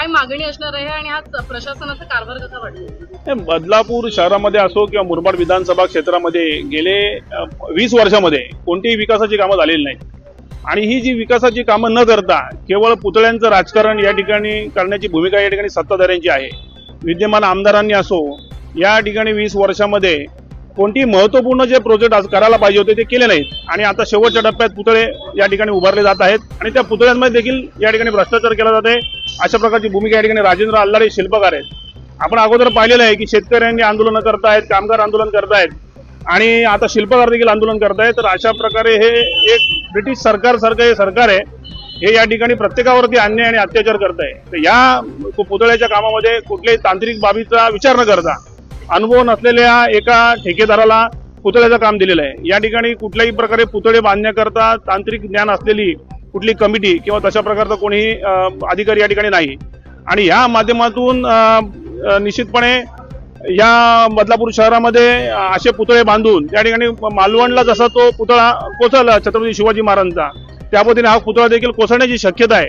काय मागणी असणार आहे आणि हा प्रशासनाचा कारभार कसा वाटतो बदलापूर शहरामध्ये असो किंवा मुरबाड विधानसभा क्षेत्रामध्ये गेले वीस वर्षामध्ये कोणतीही विकासाची कामं झालेली नाहीत. आणि ही जी विकासाची कामं न करता केवळ पुतळ्यांचं राजकारण या ठिकाणी करण्याची भूमिका या ठिकाणी सत्ताधाऱ्यांची आहे. विद्यमान आमदारांनी असो या ठिकाणी वीस वर्षामध्ये कोणतीही महत्त्वपूर्ण जे प्रोजेक्ट आज करायला पाहिजे होते ते केले नाहीत. आणि आता शेवटच्या टप्प्यात पुतळे या ठिकाणी उभारले जात आहेत आणि त्या पुतळ्यांमध्ये देखील या ठिकाणी भ्रष्टाचार केला जात आहे. अशा प्रकारची भूमिका या ठिकाणी राजेंद्र अल्लाडे शिल्पकार आहेत. आपण अगोदर पाहिलेलं आहे की शेतकऱ्यांनी आंदोलनं करतायत कामगार आंदोलन करतायत आणि आता शिल्पकार देखील आंदोलन करतायत. तर अशा प्रकारे हे एक ब्रिटिश सरकारसारखं हे सरकार आहे. हे या ठिकाणी प्रत्येकावरती अन्याय आणि अत्याचार करत आहे तर या पुतळ्याच्या कामामध्ये कुठल्याही तांत्रिक बाबीचा विचार न करता अनुभव नसलेल्या एका ठेकेदाराला पुतळ्याचं काम दिलेलं आहे. या ठिकाणी कुठल्याही प्रकारे पुतळे बांधण्याकरता तांत्रिक ज्ञान असलेली कुठली कमिटी किंवा तशा प्रकारचा कोणीही अधिकारी या ठिकाणी नाही. आणि ह्या माध्यमातून निश्चितपणे या बदलापूर शहरामध्ये असे पुतळे बांधून त्या ठिकाणी मालवणला जसा तो पुतळा कोसळला छत्रपती शिवाजी महाराजांचा त्या पद्धतीने हा पुतळा देखील कोसळण्याची शक्यता आहे.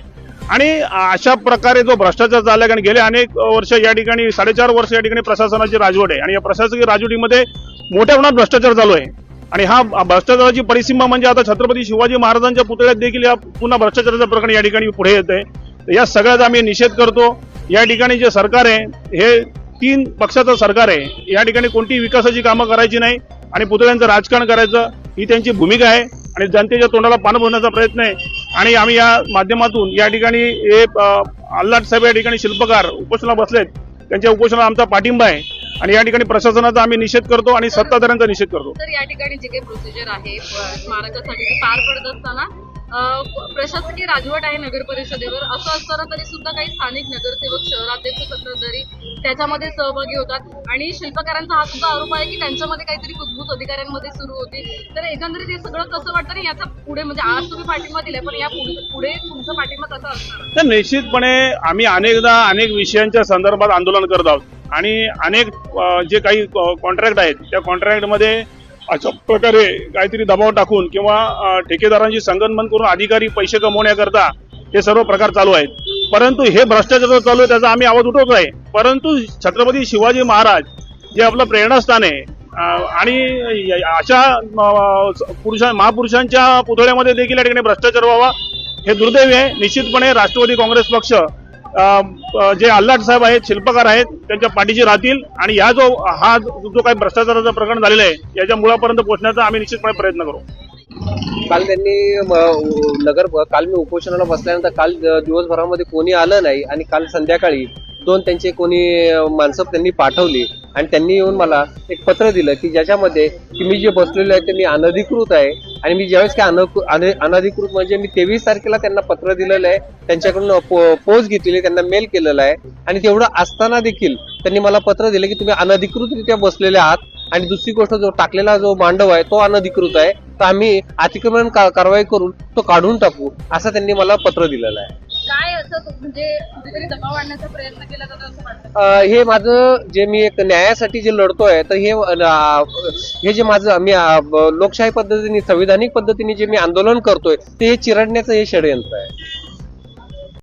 आणि अशा प्रकारे जो भ्रष्टाचार चालला कारण गेले अनेक वर्ष या ठिकाणी साडेचार वर्ष या ठिकाणी प्रशासनाची राजवट आहे. आणि या प्रशासकीय राजवटीमध्ये मोठ्या प्रमाणात भ्रष्टाचार चालू आहे. आणि हा भ्रष्टाचाराची परिसीमा म्हणजे आता छत्रपती शिवाजी महाराजांच्या पुतळ्यात देखील या पुन्हा भ्रष्टाचाराचं प्रकरण या ठिकाणी पुढे येत आहे या सगळ्याचा आम्ही निषेध करतो. या ठिकाणी जे सरकार आहे हे तीन पक्षाचं सरकार आहे या ठिकाणी कोणतीही विकासाची कामं करायची नाही आणि पुतळ्यांचं राजकारण करायचं ही त्यांची भूमिका आहे आणि जनतेच्या तोंडाला पानं भरण्याचा प्रयत्न आहे. आणि आम्ही या माध्यमातून या ठिकाणी हे अल्लाट साहेब या ठिकाणी शिल्पकार उपोषणाला बसलेत. त्यांच्या उपोषणाला आमचा पाठिंबा आहे. आणि या ठिकाणी प्रशासनाचा आम्ही निषेध करतो आणि सत्ताधाऱ्यांचा निषेध करतो. तर या ठिकाणी जे काही प्रोसिजर आहे स्मारकासाठी पार पडत असताना प्रशासकीय राजवट आहे नगर परिषदेवर. असं असताना तरी सुद्धा काही स्थानिक नगरसेवक शहराध्यक्ष सत्ताधारी त्याच्यामध्ये सहभागी होतात. आणि शिल्पकारांचा हा सुद्धा आरोप आहे की त्यांच्यामध्ये काहीतरी कुजबूज अधिकाऱ्यांमध्ये सुरू होती तर एकंदरीत हे सगळं कसं वाटतं ना याचा पुढे म्हणजे आज तुम्ही पाठिंबा दिलाय पण या पुढे पुढे तुमचा पाठिंबा कसा असणार? तर निश्चितपणे आम्ही अनेकदा अनेक विषयांच्या संदर्भात आंदोलन करत आहोत. आणि अनेक जे काही कॉन्ट्रॅक्ट आहेत त्या कॉन्ट्रॅक्टमध्ये अशा प्रकारे काहीतरी दबाव टाकून किंवा ठेकेदारांशी ठेकेदारांची संगनमन करून अधिकारी पैसे कमवण्याकरता हे सर्व प्रकार चालू आहेत. परंतु हे भ्रष्टाचार चालू आहे त्याचा आम्ही आवाज उठवतो आहे परंतु छत्रपती शिवाजी महाराज जे आपलं प्रेरणास्थान आहे आणि अशा पुरुषां महापुरुषांच्या पुतळ्यामध्ये देखील या ठिकाणी भ्रष्टाचार व्हावा हे दुर्दैवी आहे. निश्चितपणे राष्ट्रवादी काँग्रेस पक्ष जे आल्हाट साहेब आहेत शिल्पकार आहेत त्यांच्या पाठीशी राहतील आणि या जो हा जो जो काही भ्रष्टाचाराचं प्रकरण झालेलं आहे याच्या मुळापर्यंत पोहोचण्याचा आम्ही निश्चितपणे प्रयत्न करू. काल त्यांनी नगर काल मी उपोषणाला बसल्यानंतर काल दिवसभरामध्ये कोणी आलं नाही आणि काल संध्याकाळी दोन त्यांचे कोणी माणसं त्यांनी पाठवली आणि त्यांनी येऊन मला एक पत्र दिलं की ज्याच्यामध्ये की मी जे बसलेलो आहे ते मी अनधिकृत आहे आणि मी ज्यावेळेस काय अन- अनधिकृत म्हणजे मी तेवीस तारखेला त्यांना पत्र दिलेलं आहे त्यांच्याकडून पोच घेतलेली त्यांना मेल केलेला आहे आणि तेवढं असताना देखील त्यांनी मला पत्र दिलं की तुम्ही अनधिकृतरित्या बसलेले आहात आणि दुसरी गोष्ट जो टाकलेला जो मांडव आहे तो अनधिकृत आहे. तर आम्ही अतिक्रमण कारवाई करून तो काढून टाकू असं त्यांनी मला पत्र दिलेलं आहे. काय असं म्हणजे कुठेतरी दबाव आणण्याचा प्रयत्न केला जातो असं वाटतं? हे माझं जे मी एक न्यायासाठी जे लढतोय तर हे हे जे माझं मी लोकशाही पद्धतीने संविधानिक पद्धतीने जे मी आंदोलन करतोय ते हे चिरडण्याचं हे षडयंत्र आहे.